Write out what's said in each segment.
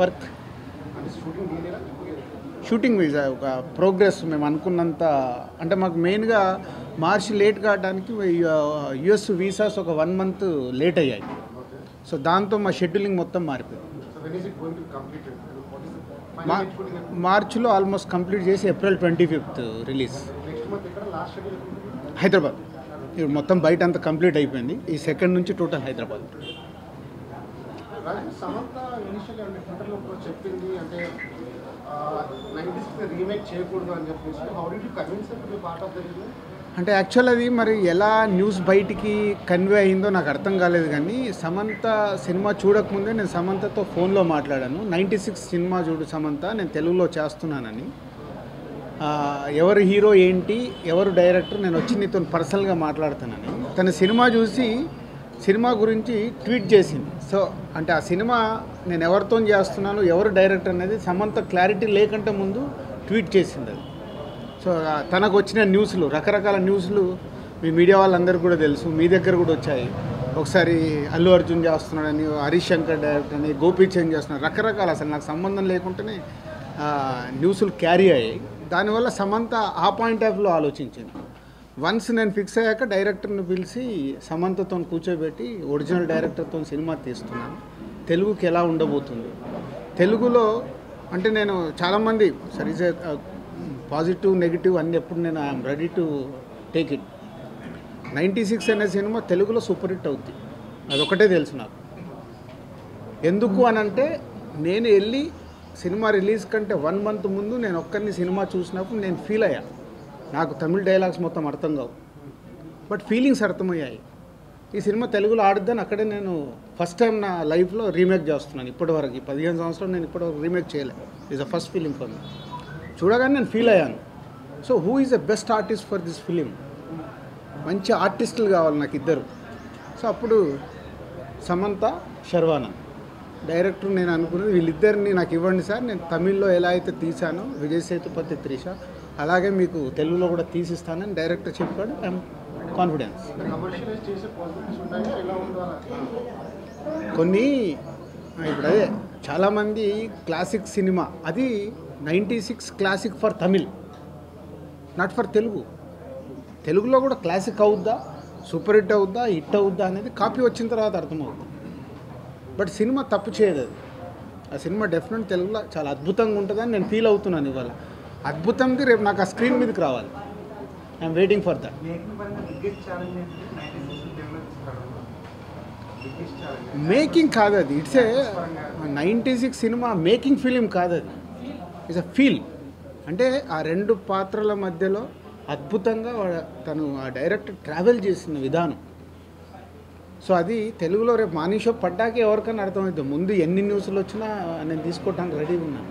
Work. Shooting visa ఒక progress మేము అనుకున్నంత అంటే మాకు మెయిన్గా మార్చి లేట్ కావడానికి యుఎస్ వీసాస్ ఒక వన్ మంత్ లేట్ అయ్యాయి. సో దాంతో మా షెడ్యూలింగ్ మొత్తం మారిపోయింది. మార్చిలో ఆల్మోస్ట్ కంప్లీట్ చేసి April twenty fifth release. Hyderabad. ఇప్పుడు మొత్తం బయట అంతా కంప్లీట్ అయిపోయింది. ఈ సెకండ్ నుంచి టోటల్ హైదరాబాద్. చెప్పింది అంటే రీమేక్ చేయకూడదు అని చెప్పేసి. How do convince part of the అంటే యాక్చువల్ అది మరి ఎలా న్యూస్ బయటికి కన్వే అయిందో నాకు అర్థం కాలేదు కానీ సమంత సినిమా చూడకముందే నేను సమంతతో ఫోన్లో మాట్లాడాను. నైంటీ సిక్స్ సినిమా చూడు సమంత నేను తెలుగులో చేస్తున్నానని. ఎవరు హీరో ఏంటి ఎవరు డైరెక్టర్ నేను వచ్చి నీతో పర్సనల్గా మాట్లాడుతానని. తన సినిమా చూసి సినిమా గురించి ట్వీట్ చేసింది. సో అంటే ఆ సినిమా నేను ఎవరితో చేస్తున్నాను ఎవరు డైరెక్టర్ అనేది సమంత క్లారిటీ లేకంటే ముందు ట్వీట్ చేసింది అది. సో తనకు వచ్చిన న్యూస్లు రకరకాల న్యూస్లు మీ మీడియా వాళ్ళందరికీ కూడా తెలుసు మీ దగ్గర కూడా వచ్చాయి. ఒకసారి అల్లు అర్జున్ చేస్తున్నాడని హరీష్ శంకర్ డైరెక్టర్ అని గోపీచంద్ చేస్తున్నాడు రకరకాల అసలు నాకు సంబంధం లేకుండానే న్యూస్లు క్యారీ అయ్యాయి. దానివల్ల సమంత ఆ పాయింట్ ఆఫ్లో ఆలోచించింది. వన్స్ నేను ఫిక్స్ అయ్యాక డైరెక్టర్ని పిలిచి సమంతతో కూర్చోబెట్టి ఒరిజినల్ డైరెక్టర్తో సినిమా తీస్తున్నాను. తెలుగుకి ఎలా ఉండబోతుంది? తెలుగులో అంటే నేను చాలామంది సరీజ్ పాజిటివ్ నెగిటివ్ అన్ని ఎప్పుడు నేను I'm ready to take it. Ninety six అనే సినిమా తెలుగులో సూపర్ హిట్ అవుద్ది. అదొకటే తెలుసు నాకు. ఎందుకు అని అంటే నేను వెళ్ళి సినిమా రిలీజ్ కంటే వన్ మంత్ ముందు నేను ఒక్కరిని సినిమా చూసినప్పుడు నేను ఫీల్ అయ్యా. నాకు తమిళ డైలాగ్స్ మొత్తం అర్థం కావు. బట్ ఫీలింగ్స్ అర్థమయ్యాయి. ఈ సినిమా తెలుగులో ఆడిద్దని అక్కడే నేను ఫస్ట్ టైం నా లైఫ్లో రీమేక్ చేస్తున్నాను. ఇప్పటివరకు ఈ పదిహేను సంవత్సరాలు నేను ఇప్పటివరకు రీమేక్ చేయలేదు is a first feeling for me చూడగానే నేను ఫీల్ అయ్యాను. So who is the best artist for this film మంచి ఆర్టిస్టులు కావాలి నాకు ఇద్దరు. సో అప్పుడు సమంత శర్వానంద్. డైరెక్టర్ నేను అనుకున్నది వీళ్ళిద్దరిని నాకు ఇవ్వండి సార్. నేను తమిళ్ళో ఎలా అయితే తీశానో విజయ్ సేతుపతి త్రిష. అలాగే మీకు తెలుగులో కూడా తీసిస్తానని డైరెక్టర్ చెప్పాడు. ఐఎమ్ కాన్ఫిడెన్స్ కొన్ని ఇప్పుడు అదే చాలామంది క్లాసిక్ సినిమా అది ninety six classic for Tamil not for Telugu. తెలుగులో కూడా క్లాసిక్ అవుద్దా సూపర్ హిట్ అవుద్దా హిట్ అవుద్దా అనేది కాపీ వచ్చిన తర్వాత అర్థమవుతుంది బట్ సినిమా తప్పు చేయదు అది. ఆ సినిమా డెఫినెట్ తెలుగులో చాలా అద్భుతంగా ఉంటుందని నేను ఫీల్ అవుతున్నాను ఇవాళ. అద్భుతంది రేపు నాకు ఆ స్క్రీన్ మీదకి రావాలి. I'm waiting for that making కాదు అది it's a ninety six cinema making film కాదు అది ఇస్ అ ఫీల్ అంటే ఆ రెండు పాత్రల మధ్యలో అద్భుతంగా తను ఆ డైరెక్టర్ ట్రావెల్ చేసిన విధానం. సో అది తెలుగులో రేపు మార్నింగ్ షో పడ్డాకే ఎవరికైనా అర్థమవుతుంది ముందు ఎన్ని న్యూస్లు వచ్చినా నేను తీసుకోవడానికి రెడీగా ఉన్నాను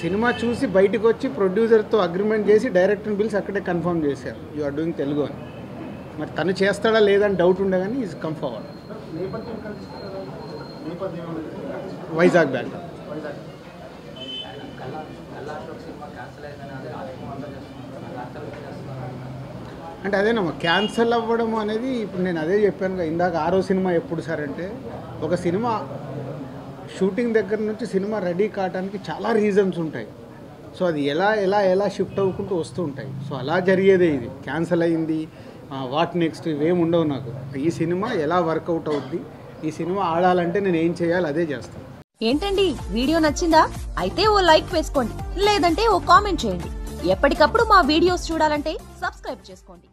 సినిమా చూసి బయటకు వచ్చి ప్రొడ్యూసర్తో అగ్రిమెంట్ చేసి డైరెక్టర్ బిల్స్ అక్కడే కన్ఫర్మ్ చేశారు. యు ఆర్ డూయింగ్ తెలుగు అని. మరి తను చేస్తాడా లేదని డౌట్ ఉండగానే is come forward Vizag bank అంటే అదేనమ్మా క్యాన్సల్ అవ్వడం అనేది ఇప్పుడు నేను అదే చెప్పాను ఇందాక ఆరో సినిమా ఎప్పుడు సార్ అంటే ఒక సినిమా షూటింగ్ దగ్గర నుంచి సినిమా రెడీ కావడానికి చాలా రీజన్స్ ఉంటాయి. సో అది ఎలా ఎలా ఎలా షిఫ్ట్ అవ్వుకుంటూ వస్తూ ఉంటాయి. సో అలా జరిగేదే ఇది. క్యాన్సల్ అయింది. వాట్ నెక్స్ట్ ఇవేమి ఉండవు నాకు. ఈ సినిమా ఎలా వర్కౌట్ అవుద్ది? ఈ సినిమా ఆడాలంటే నేను ఏం చేయాలి అదే చేస్తాను ఏంటండి? వీడియో నచ్చిందా? అయితే ఓ లైక్ వేసుకోండి. లేదంటే ఓ కామెంట్ చేయండి. ఎప్పటికప్పుడు మా వీడియోస్ చూడాలంటే సబ్స్క్రైబ్ చేసుకోండి.